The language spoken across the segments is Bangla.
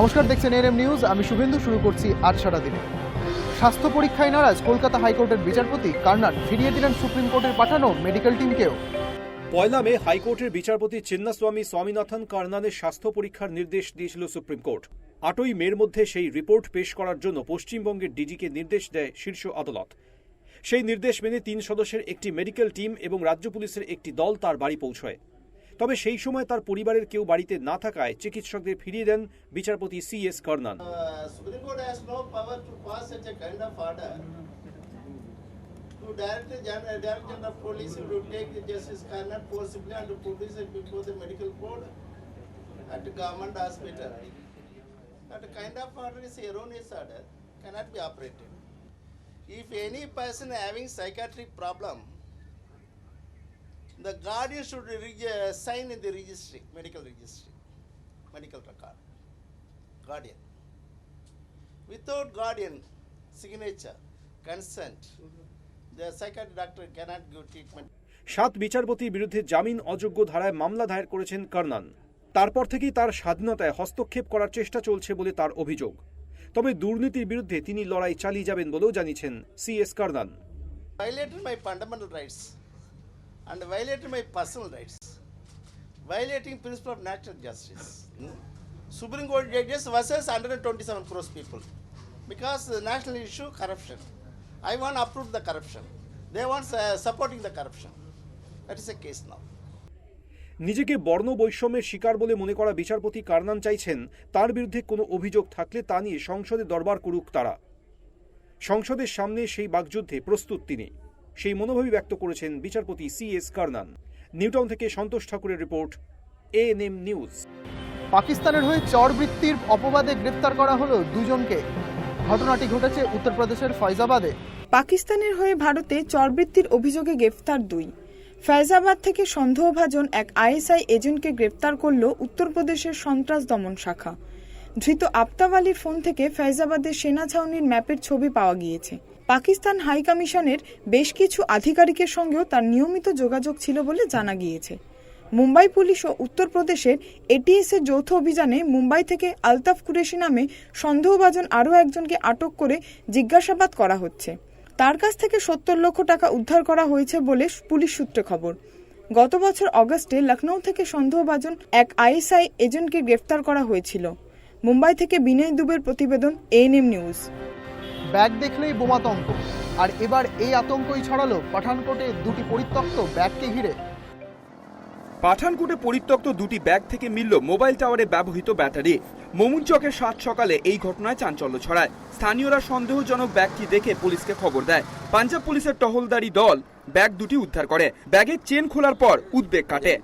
নমস্কার, দেখছেন এরএম নিউজ আমি শুভেন্দু, শুরু করছি আজ সারাদিনে। স্বাস্থ্য পরীক্ষায় নারাজ কলকাতা হাইকোর্টের বিচারপতি কার্নাট ফিরিয়ে দিলেন সুপ্রিম কোর্টের পাঠানো মেডিকেল টিমকেও। পয়লা মে হাইকোর্টের বিচারপতি চিন্নাস্বামী স্বামীনাথন কার্নানের স্বাস্থ্য পরীক্ষার নির্দেশ দিয়েছিল সুপ্রিম কোর্ট। আটই মের মধ্যে সেই রিপোর্ট পেশ করার জন্য পশ্চিমবঙ্গের ডিজিকে নির্দেশ দেয় শীর্ষ আদালত। সেই নির্দেশ মেনে তিন সদস্যের একটি মেডিকেল টিম এবং রাজ্য পুলিশের একটি দল তার বাড়ি পৌঁছয়। তবে সেই সময় তার পরিবারের কেউ বাড়িতে না থাকায় চিকিৎসকদের ফিরিয়ে দেন বিচারপতি C S Karnan Uh, to of uh, take the at the kind of is cannot be operated. If any person having psychiatric problem, the guardian should uh, sign in the registry, medical registry, medical record guardian. Without guardian signature, consent, the psychiatric doctor cannot give treatment. সাত বিচারপতির বিরুদ্ধে জামিন অযোগ্য ধারায় মামলা দায়ের করেছেন কার্নান তারপর থেকেই তার স্বাধীনতায় হস্তক্ষেপ করার চেষ্টা চলছে বলে তার অভিযোগ তবে দুর্নীতির বিরুদ্ধে তিনি লড়াই চালিয়ে যাবেন বলেও জানিয়েছেন C S Karnan Violated my fundamental rights and violated my personal rights, violating principle of natural justice. Hmm? Supreme Court judges versus 127 crores people because the national issue corruption. I want to approve the corruption. They want uh, supporting the corruption. That is a case now. নিজেকে বর্ণ বৈষম্যের শিকার বলে মনে করা বিচারপতি কার্নান চাইছেন তার বিরুদ্ধে কোনো অভিযোগ থাকলে তা নিয়ে সংসদে দরবার করুক তারা সংসদের সামনে সেই বাকযুদ্ধে প্রস্তুত তিনি সেই মনোভাবই ব্যক্ত করেছেন বিচারপতি সি এস কার্নান নিউটাউন থেকে সন্তোষ ঠাকুরের রিপোর্ট এএনএম নিউজ। পাকিস্তানের হয়ে চরবৃত্তির অপবাদে গ্রেফতার করা হলো দুজনকে। ঘটনাটি ঘটেছে উত্তরপ্রদেশের ফয়জাবাদে। পাকিস্তানের হয়ে ভারতে চরবৃত্তির অভিযোগে গ্রেফতার দুই। ফয়জাবাদ থেকে সন্দেহভাজন এক আইএসআই এজেন্টকে গ্রেফতার করল উত্তরপ্রদেশের সন্ত্রাস দমন শাখা। ধৃত আফতাব আলীর ফোন থেকে ফয়জাবাদের সেনা ছাউনির ম্যাপের ছবি পাওয়া গিয়েছে। পাকিস্তান হাই কমিশনের বেশ কিছু আধিকারিকের সঙ্গেও তার নিয়মিত যোগাযোগ ছিল বলে জানা গিয়েছে। মুম্বাই পুলিশ ও উত্তরপ্রদেশের এটিএস এর যৌথ অভিযানে মুম্বাই থেকে আলতাফ কুরেশি নামে সন্দেহভাজন আরও একজনকে আটক করে জিজ্ঞাসাবাদ করা হচ্ছে। তার কাছ থেকে সত্তর লক্ষ টাকা উদ্ধার করা হয়েছে বলে পুলিশ সূত্রে খবর। গত বছর অগস্টে লখনৌ থেকে সন্দেহভাজন এক আইএসআই এজেন্টকে গ্রেফতার করা হয়েছিল। মুম্বাই থেকে বিনয় দুবের প্রতিবেদন এএনএম নিউজ। ব্যাগ দেখলেই বোমাতঙ্ক। আর এবার এই আতঙ্কই ছড়ালো পাঠানকোটে দুটি পরিত্যক্ত ব্যাগকে ঘিরে। পাঠানকোটে পরিত্যক্ত দুটি ব্যাগ থেকে মিলল মোবাইল টাওয়ারে ব্যবহৃত ব্যাটারি। মমুন চকের সাত সকালে এই ঘটনায় চাঞ্চল্য ছড়ায়। স্থানীয়রা সন্দেহজনক ব্যাগটি দেখে পুলিশকে খবর দেয়। পাঞ্জাব পুলিশের টহলদারি দল ব্যাগ দুটি উদ্ধার করে। ব্যাগের চেন খোলার পর উদ্বেগ কাটে।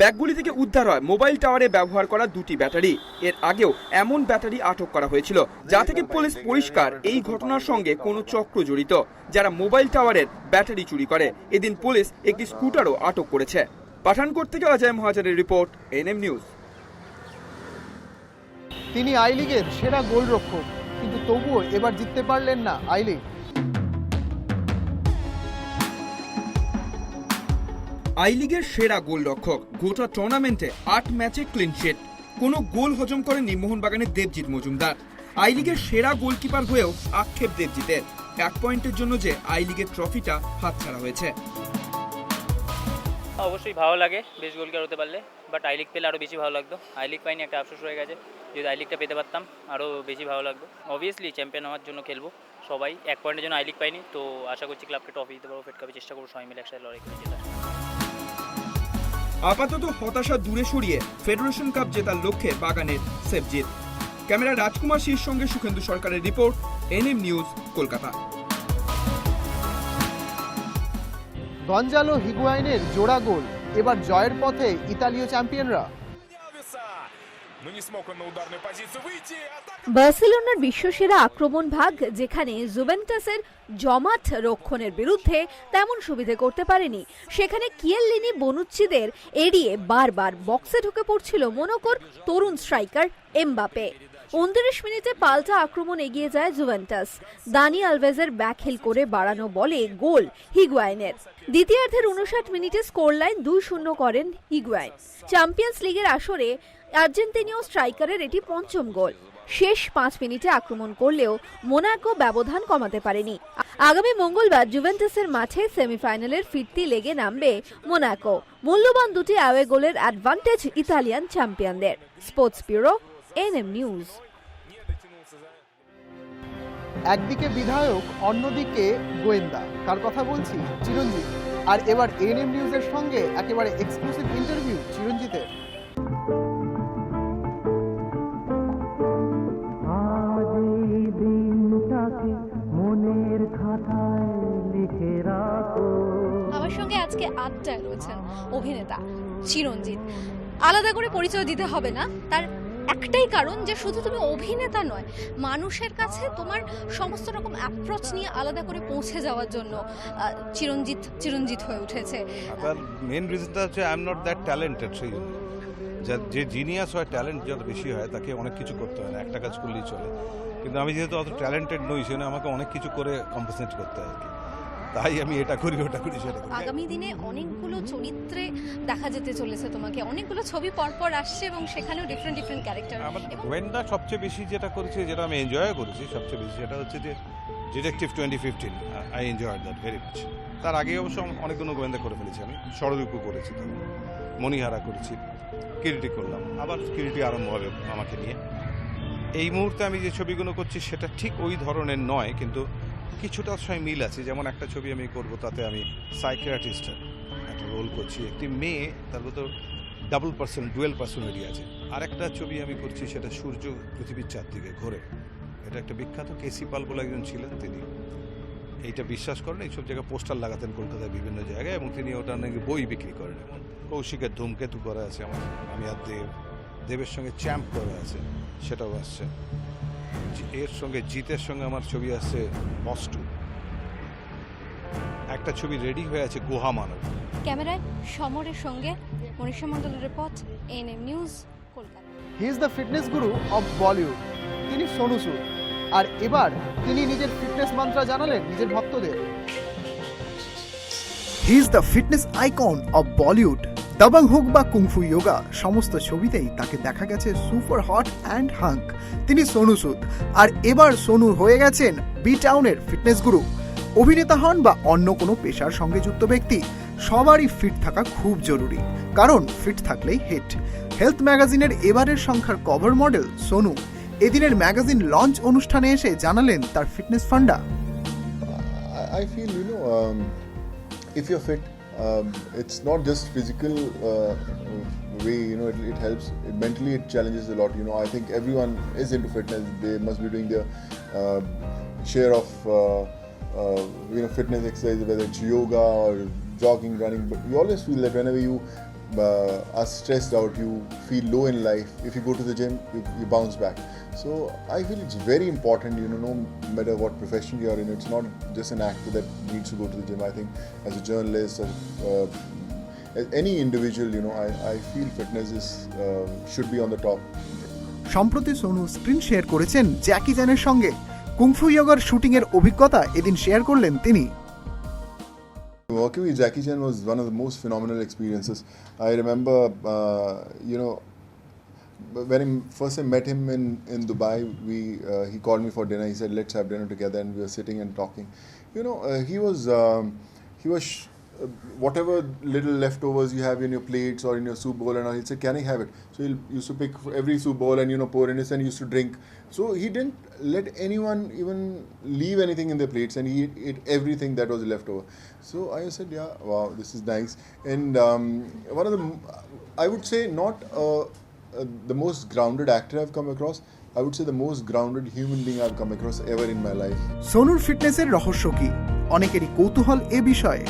ব্যাগগুলি থেকে উদ্ধার হয়। মোবাইল টাওয়ারে ব্যবহার করা দুটি ব্যাটারি। এর আগেও এমন ব্যাটারি আটক করা হয়েছিল, যা থেকে পুলিশ পরিষ্কার এই ঘটনার সঙ্গে কোনো চক্র জড়িত, যারা মোবাইল টাওয়ারের ব্যাটারি চুরি করে। এদিন পুলিশ একটি স্কুটারও আটক করেছে। পাঠানকোট থেকে অজয় মহাজারের রিপোর্ট, এনএম নিউজ। তিনি আই লিগের সেরা গোলরক্ষক, কিন্তু তবুও এবার জিততে পারলেন না আই লিগ। আই লিগের সেরা গোলরক্ষক গোটা টুর্নামেন্টে আট ম্যাচে ক্লিনশিট কোনো গোল হজম করেননি মোহনবাগানের দেবজিৎ মজুমদার। আই লিগের সেরা গোলকিপার হয়েও আক্ষেপ দেবজিতের। এক পয়েন্টের জন্য যে আই লিগের ট্রফিটা হাতছাড়া হয়েছে। অবশ্যই ভালো লাগে বেশ গোলকার হতে পারলে বাট আই লিগ পেলে আরও বেশি ভালো লাগতো। আই লিগ পাইনি, একটা আফসোস হয়ে গেছে। যদি আই লিগটা পেতে পারতাম আরও বেশি ভালো লাগতো। অবভিয়াসলি চ্যাম্পিয়ন হওয়ার জন্য খেলব সবাই। এক পয়েন্টের জন্য আই লিগ পাইনি, তো আশা করছি ক্লাবকে ট্রফি দিতে পারব ফেড কাপে চেষ্টা করব সবাই মিলে একসাথে লড়াই করে জেতার। আপাতত হতাশা দূরে সরিয়ে ফেডারেশন কাপ জেতার লক্ষ্যে বাগানের সেফজিৎ। ক্যামেরা রাজকুমার শীর সঙ্গে সুখেন্দু সরকারের report, NM news, Kolkata. Gonzalo হিগুয়াইনের জোড়া গোল, এবার জয়ের পথে ইতালীয় চ্যাম্পিয়নরা। বার্সেলোনার বিশ্বসেরা আক্রমণ ভাগ, যেখানে জুভেন্টাসের জমাট রক্ষণের বিরুদ্ধে তেমন সুবিধে করতে পারেনি। সেখানে কিয়েললিনি বনুচ্চিদের এড়িয়ে বারবার বক্সে ঢুকে পড়ছিল মোনোকোর তরুণ স্ট্রাইকার এমবাপে। উনত্রিশ মিনিটে পাল্টা আক্রমণ এগিয়ে যায় জুভেন্টাস। দানি আলভেজের ব্যাকহিল করে বাড়ানো বলে গোল হিগুয়াইনের। দ্বিতীয়ার্ধের উনষাট মিনিটে স্কোর লাইন দুই শূন্য করেন হিগুয়াইন। চ্যাম্পিয়ন্স লিগের আসরে আর্জেন্টিনীয় স্ট্রাইকারের এটি পঞ্চম গোল। শেষ পাঁচ মিনিটে আক্রমণ করলেও মোনাকো ব্যবধান কমাতে পারেনি। আগামী মঙ্গলবার জুভেন্টাসের মাঠে সেমিফাইনালের ফিরতি লেগে নামবে মোনাকো। মূল্যবান দুটি অ্যাওয়ে গোলের অ্যাডভান্টেজ ইতালিয়ান চ্যাম্পিয়নদের স্পোর্টস ব্যুরো এনএম নিউজ একদিকে বিধায়ক, অন্যদিকে গোয়েন্দা। তার কথা বলছি চিরঞ্জিত। আর এবার এএনএম নিউজের সঙ্গে একেবারে এক্সক্লুসিভ ইন্টারভিউ চিরঞ্জিতের। আজকে আড্ডায় রয়েছেন অভিনেতা চিরঞ্জিত। আলাদা করে পরিচয় দিতে হবে না। তার একটাই কারণ যে শুধু তুমি অভিনেতা নয়, মানুষের কাছে তোমার সমস্ত রকম অ্যাপ্রোচ নিয়ে আলাদা করে পৌঁছে যাওয়ার জন্য চিরঞ্জিত চিরঞ্জিত হয়ে উঠেছে। তার মেন রিজনটা হচ্ছে I am not that talented সেই জন্য যা- জিনিয়াস হয় ট্যালেন্ট যত বেশি হয়, তাকে অনেক কিছু করতে হয় না, একটা কাজ করলেই চলে। কিন্তু আমি যেহেতু অত ট্যালেন্টেড নই, সেজন্য আমাকে অনেক কিছু করে কম্পেনসেট করতে হয় আর কি। তাই আমি এটা করি ওটা করি সেটা করি। আগামী দিনে অনেকগুলো চরিত্রে দেখা যেতে চলেছে তোমাকে। অনেকগুলো ছবি পরপর আসছে এবং সেখানেও ডিফারেন্ট ডিফারেন্ট ক্যারেক্টার গোয়েন্দা সবচেয়ে বেশি যেটা করেছি যেটা আমি এনজয় করেছি সবচেয়ে বেশি সেটা হচ্ছে যে detective twenty fifteen I enjoy that very much তার আগে অবশ্য অনেকগুলো গোয়েন্দা করে ফেলেছি আমি। ষড়রূপও করেছি মণিহারা করেছি। কিরিটি করলাম। আবার কিরিটি আরম্ভ হবে আমাকে নিয়ে। এই মুহূর্তে আমি যে ছবিগুলো করছি সেটা ঠিক ওই ধরনের নয় কিন্তু কিছুটা সঙ্গে মিল আছে। যেমন একটা ছবি আমি করব, তাতে আমি সাইকিয়াট্রিস্টের একটা রোল করছি। একটি মেয়ে, তার মতো ডাবল পার্সন ডুয়েল পার্সোনালিটি আছে। আরেকটা ছবি আমি করছি, সেটা সূর্য পৃথিবীর চারদিকে ঘোরে। এটা একটা বিখ্যাত কেসি পাল বলে একজন ছিলেন তিনি। এইটা বিশ্বাস করেন, এইসব জায়গায় পোস্টার লাগাতেন কলকাতায় বিভিন্ন জায়গায় এবং তিনি ওটা নাকি বই বিক্রি করেন কৌশিকের ধূমকেতু করা আছে আমার, আমি আর দেব, দেবের সঙ্গে চ্যাম্প করা আছে, সেটাও আসছে। এর সঙ্গে জিতের সঙ্গে আমার ছবি আসছে অস্টু একটা ছবি রেডি হয়ে আছে গুহা মানব। ক্যামেরায় সমরের সঙ্গে মনীষা মণ্ডলের report NM news Kolkata. He is the fitness guru of Bollywood তিনি সোনু সুদ আর এবার তিনি নিজের ফিটনেস মান্ত্রা জানালেন নিজের ভক্তদের। He is the fitness icon of Bollywood Dabangg হোক বা কুংফু যোগা সমস্ত ছবিতেই তাকে দেখা গেছে সুপার হট অ্যান্ড হাঙ্ক। তিনি সোনু সুদ। আর এবার সোনু হয়ে গেছেন বি টাউনের ফিটনেস গুরু। অভিনেতা হন বা অন্য কোনো পেশার সঙ্গে যুক্ত ব্যক্তি সবারই ফিট থাকা খুব জরুরি কারণ ফিট থাকলেই হিট। হেলথ ম্যাগাজিনের এবারের সংখ্যার কভার মডেল সোনু। এদিনের ম্যাগাজিন লঞ্চ অনুষ্ঠানে এসে জানালেন তার fitness funda. I feel you know um, if you're um, it's not just physical uh, way. You know, it, it helps. It, mentally, it challenges a lot. You know, I think everyone is into fitness. They must be doing their uh, share of uh, uh, you know fitness exercise, whether it's yoga or jogging, running. But you always feel that whenever you uh, are stressed out, you feel low in life. If you go to the gym, you, you bounce back. So I feel it's very important, you know, no matter what profession you are in, it's not just an actor that needs to go to the gym. I think as a journalist, as, uh, as any individual, you know, I, I feel fitness is uh, should be on the top. সম্প্রতি সোনু স্ক্রিন শেয়ার করেছেন জ্যাকি চ্যানের সঙ্গে কুংফু যোগার শুটিংয়ের অভিজ্ঞতা এদিন শেয়ার করলেন তিনি Working with Jackie Chan was one of the most phenomenal experiences. I remember, uh, you know, when I first I met him in, in Dubai, we uh, he called me for dinner. He said, "Let's have dinner together," and we were sitting and talking. You know, uh, he was um, he was uh, whatever little leftovers you have in your plates or in your soup bowl, and all. He'd say, "Can I have it?" So he used to pick every soup bowl and you know pour in it, and he used to drink. So he didn't let anyone even leave anything in their plates, and he ate everything that was left over. So I said, "Yeah, wow, this is nice." And um, one of the, m- I would say, not uh, uh, the most grounded actor I've come across. I would say the most grounded human being I've come across ever in my life. সোনুর ফিটনেসের রহস্য কি অনেকেরই কৌতূহল এ বিষয়ে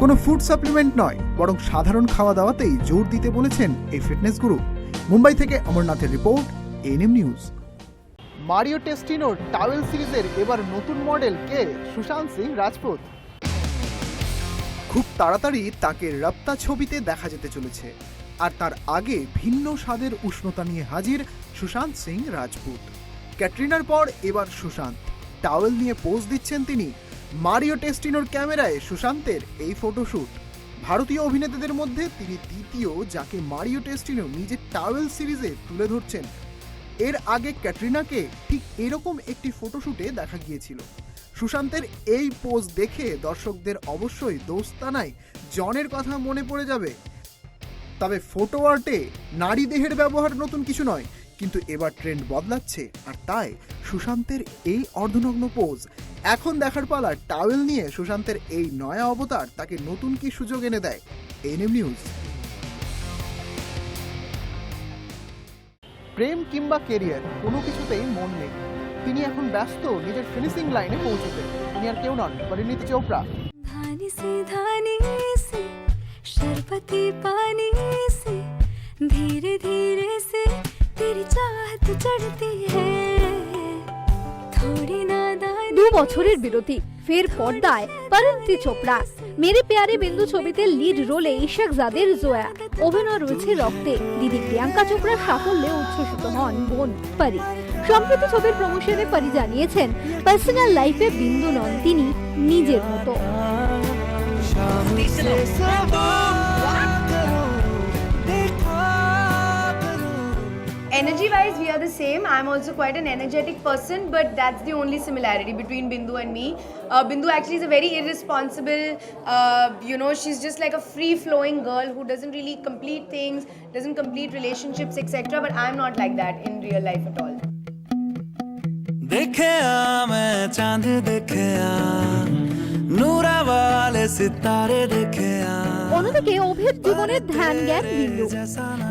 কোনো ফুড সাপ্লিমেন্ট নয় বরং সাধারণ খাওয়া দাওয়াতেই জোর দিতে বলেছেন এই ফিটনেস গুরু মুম্বাই থেকে অমরনাথের রিপোর্ট এনএম নিউজ মারিও টেস্টিনোর টাওয়েল সিরিজের এবার নতুন মডেল কে? সুশান্ত সিং রাজপুত। খুব তাড়াতাড়ি তাকে রপ্তা ছবিতে দেখা যেতে চলেছে আর তার আগে ভিন্ন স্বাদের উষ্ণতা নিয়ে হাজির সুশান্ত সিং রাজপুত। ক্যাটরিনার পর এবার সুশান্ত। টাওয়েল নিয়ে পোজ দিচ্ছেন তিনি মারিও টেস্টিনোর ক্যামেরায় সুশান্তের এই ফটোশ্যুট ভারতীয় অভিনেতাদের মধ্যে তিনি দ্বিতীয়, যাকে মারিও টেস্টিনো নিজের টাওয়েল সিরিজে তুলে ধরছেন। এর আগে ক্যাটরিনাকে ঠিক এরকম একটি ফটোশ্যুটে দেখা গিয়েছিল। সুশান্তের এই পোজ দেখে দর্শকদের অবশ্যই দোস্তানায় জনের কথা মনে পড়ে যাবে। তবে ফটো আর্টে নারী দেহের ব্যবহার নতুন কিছু নয় কিন্তু এবার ট্রেন্ড বদলাচ্ছে আর তাই সুশান্তের এই অর্ধনগ্ন পোজ এখন দেখার পালা টাওয়েল নিয়ে সুশান্তের এই নয়া অবতার তাকে নতুন কি সুযোগ এনে দেয়? এনএম নিউজ প্রেম কিংবা কেরিয়ার কোনো কিছুতেই মন নেই। তিনি এখন ব্যস্ত, নিজের ফিনিশিং লাইনে পৌঁছতে। তিনি আর কেউ নন পরিণীতি চোপড়া। ধীরে ধীরে সে तेरी चाहत चढ़ती है थोड़ी नादानी দু বছরের বিরতি ফের পর্দায় পরন্তি চোপড়া মেরে প্যারে বিন্দু ছবিতে লিড রোলে ইশাক জাদের জোয়া অভিনয় রয়েছে রক্তে দিদি প্রিয়াঙ্কা চোপড়ার সাফল্যে উচ্ছ্বসিত হন বোন পরি সম্প্রতি ছবির প্রমোশনে পরি জানিয়েছেন পার্সোনাল লাইফে বিন্দু নন তিনি নিজের মতো Energy wise, we are the same. I'm also quite an energetic person, but that's the only similarity between Bindu and me. Uh, Bindu actually is a very irresponsible, uh, you know, she's just like a free flowing girl who doesn't really complete things, doesn't complete relationships, etc. But I'm not like that in real life at all. देखे मैं चांद देखे नूरा वाले सितारे देखे অন্যদিকে অভির জীবনের ধ্যান জ্ঞান বিন্দু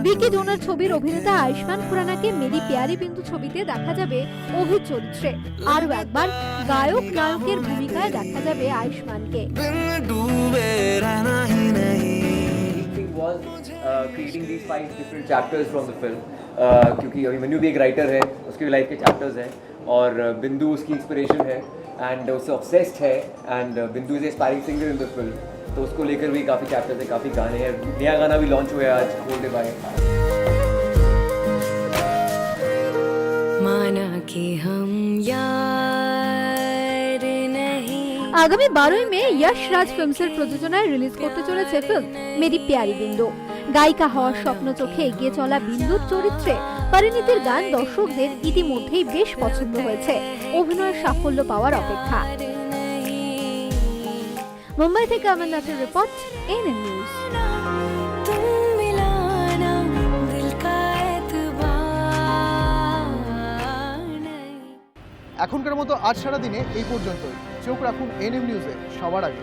বিকে জোনার ছবির অভিনেতা আয়ুষ্মান খুরানাকে মেরি প্যারি বিন্দু ছবিতে দেখা যাবে অভির চরিত্রে আরও একবার গায়ক নায়কের ভূমিকায় দেখা যাবে আয়ুষ্মানকে डूबे रहना ही नहीं thing was uh, creating these five different chapters from the film uh, क्योंकि अभिमन्यु भी एक राइटर है उसके भी लाइफ के चैप्टर्स हैं और uh, बिंदु उसकी इंस्पिरेशन है एंड उससे ऑब्सेस्ड है and Bindu is aspiring singer in the film तो उसको लेकर भी काफ़ी चैप्टर्स हैं काफ़ी गाने हैं नया गाना भी लॉन्च हुआ है आज होल्ड बाय माना कि हम यार नहीं আগামী বারোই মে যশ রাজ ফিল্মসের প্রযোজনায় রিলিজ করতে চলেছে ফিল্ম মেরি প্যারি বিন্দু গায়িকা হওয়ার স্বপ্ন চোখে এগিয়ে চলা বিন্দুর চরিত্রে পরিণীতির গান দর্শকদের ইতিমধ্যেই বেশ পছন্দ হয়েছে অভিনয়ের সাফল্য পাওয়ার অপেক্ষা মুম্বাই থেকে অমরনাথের রিপোর্ট এনএন নিউজ। এখনকার মতো আজ সারা দিনে এই পর্যন্তই। চোখ রাখুন এনএম নিউজে সবার আগে।